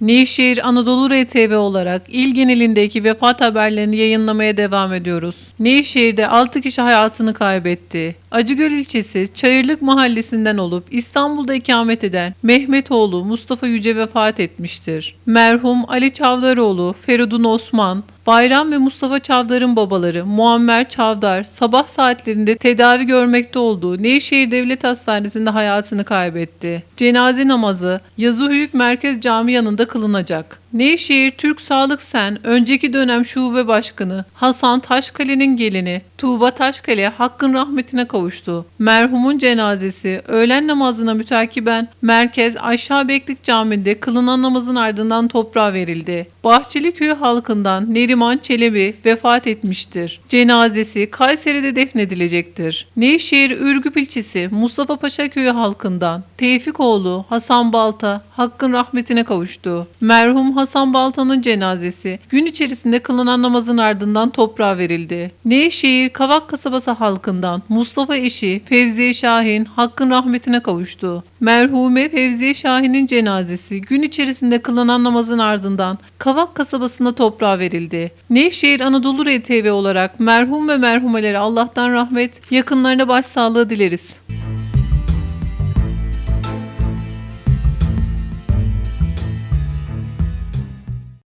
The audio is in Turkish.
Nevşehir Anadolu RTV olarak il genelindeki vefat haberlerini yayınlamaya devam ediyoruz. Nevşehir'de 6 kişi hayatını kaybetti. Acıgöl ilçesi Çayırlık mahallesinden olup İstanbul'da ikamet eden Mehmetoğlu Mustafa Yüce vefat etmiştir. Merhum Ali Çavdaroğlu, Feridun Osman, Bayram ve Mustafa Çavdar'ın babaları Muammer Çavdar sabah saatlerinde tedavi görmekte olduğu Nevşehir Devlet Hastanesi'nde hayatını kaybetti. Cenaze namazı Yazıhuyuk Merkez Camii yanında kılınacak. Nevşehir Türk Sağlık Sen önceki dönem şube başkanı Hasan Taşkale'nin gelini Tuğba Taşkale hakkın rahmetine kavuştu. Merhumun cenazesi öğlen namazına mütakiben Merkez Aşağı Beklik Camii'nde kılınan namazın ardından toprağa verildi. Bahçeli Köyü halkından Neriman Çelebi vefat etmiştir. Cenazesi Kayseri'de defnedilecektir. Nevşehir Ürgüp ilçesi Mustafa Paşa Köyü halkından Tevfikoğlu Hasan Balta hakkın rahmetine kavuştu. Merhum Hasan Balta'nın cenazesi gün içerisinde kılınan namazın ardından toprağa verildi. Nevşehir Kavak kasabası halkından Mustafa eşi Fevziye Şahin hakkın rahmetine kavuştu. Merhume Fevziye Şahin'in cenazesi gün içerisinde kılınan namazın ardından Kavak kasabasında toprağa verildi. Nevşehir Anadolu RTV olarak merhum ve merhumelere Allah'tan rahmet, yakınlarına başsağlığı dileriz.